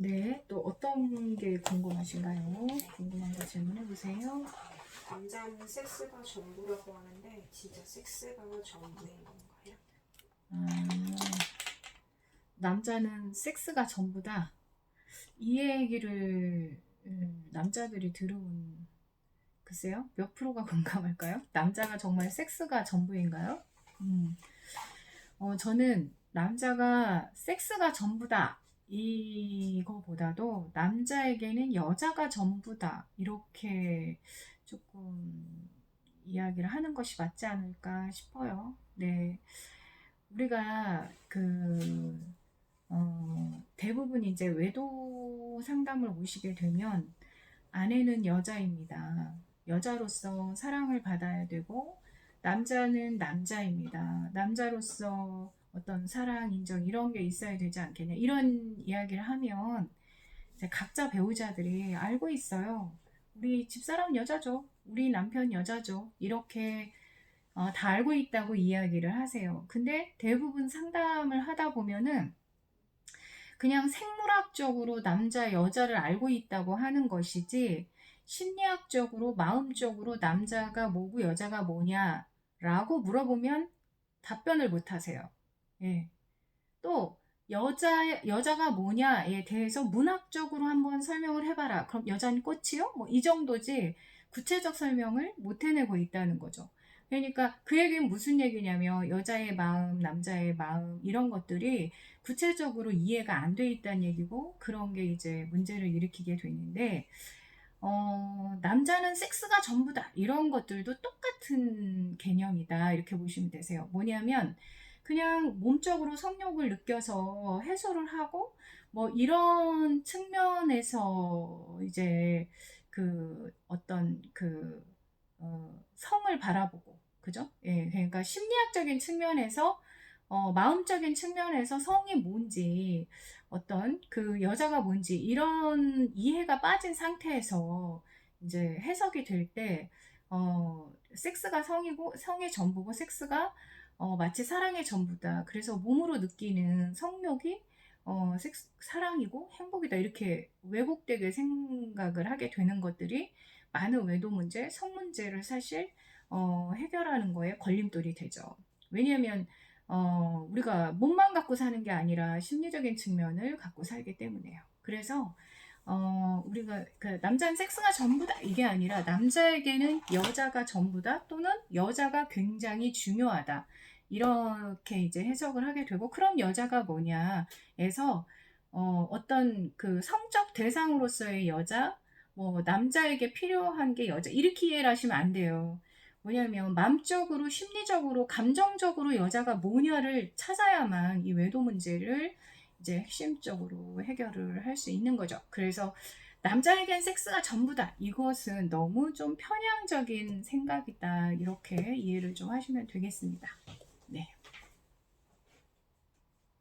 네, 또 어떤 게 궁금하신가요? 궁금한 거 질문해 보세요. 남자는 섹스가 전부라고 하는데 진짜 섹스가 전부인 건가요? 아, 남자는 섹스가 전부다. 이 얘기를 음, 남자들이 들으면 글쎄요, 몇 프로가 공감할까요? 남자가 정말 섹스가 전부인가요? 음, 어, 저는 남자가 섹스가 전부다. 이거보다도 남자에게는 여자가 전부다. 이렇게 조금 이야기를 하는 것이 맞지 않을까 싶어요. 네. 우리가 그, 어, 대부분 이제 외도 상담을 오시게 되면 아내는 여자입니다. 여자로서 사랑을 받아야 되고, 남자는 남자입니다. 남자로서 어떤 사랑, 인정, 이런 게 있어야 되지 않겠냐. 이런 이야기를 하면 각자 배우자들이 알고 있어요. 우리 집사람 여자죠. 우리 남편 여자죠. 이렇게 어, 다 알고 있다고 이야기를 하세요. 근데 대부분 상담을 하다 보면은 그냥 생물학적으로 남자, 여자를 알고 있다고 하는 것이지 심리학적으로, 마음적으로 남자가 뭐고 여자가 뭐냐라고 물어보면 답변을 못 하세요. 예. 또 여자 여자가 뭐냐에 대해서 문학적으로 한번 설명을 해봐라. 그럼 여자는 꽃이요? 뭐 이 정도지 구체적 설명을 못 해내고 있다는 거죠. 그러니까 그 얘기는 무슨 얘기냐면 여자의 마음, 남자의 마음 이런 것들이 구체적으로 이해가 안 돼 있다는 얘기고 그런 게 이제 문제를 일으키게 되는데 어, 남자는 섹스가 전부다 이런 것들도 똑같은 개념이다 이렇게 보시면 되세요. 뭐냐면 그냥 몸적으로 성욕을 느껴서 해소를 하고 뭐 이런 측면에서 이제 그 어떤 그 어, 성을 바라보고 그죠? 예, 그러니까 심리학적인 측면에서 어, 마음적인 측면에서 성이 뭔지 어떤 그 여자가 뭔지 이런 이해가 빠진 상태에서 이제 해석이 될 때 어, 섹스가 성이고 성의 전부고 섹스가 어, 마치 사랑의 전부다. 그래서 몸으로 느끼는 성욕이 어, 섹스, 사랑이고 행복이다. 이렇게 왜곡되게 생각을 하게 되는 것들이 많은 외도 문제, 성 문제를 사실 어, 해결하는 거에 걸림돌이 되죠. 왜냐하면 어, 우리가 몸만 갖고 사는 게 아니라 심리적인 측면을 갖고 살기 때문에요. 그래서 어, 우리가 그 남자는 섹스가 전부다 이게 아니라 남자에게는 여자가 전부다 또는 여자가 굉장히 중요하다 이렇게 이제 해석을 하게 되고 그럼 여자가 뭐냐에서 어, 어떤 그 성적 대상으로서의 여자 뭐 남자에게 필요한 게 여자 이렇게 이해를 하시면 안 돼요. 뭐냐면 마음적으로 심리적으로 감정적으로 여자가 뭐냐를 찾아야만 이 외도 문제를 이제 핵심적으로 해결을 할 수 있는 거죠. 그래서 남자에겐 섹스가 전부다. 이것은 너무 좀 편향적인 생각이다. 이렇게 이해를 좀 하시면 되겠습니다. 네.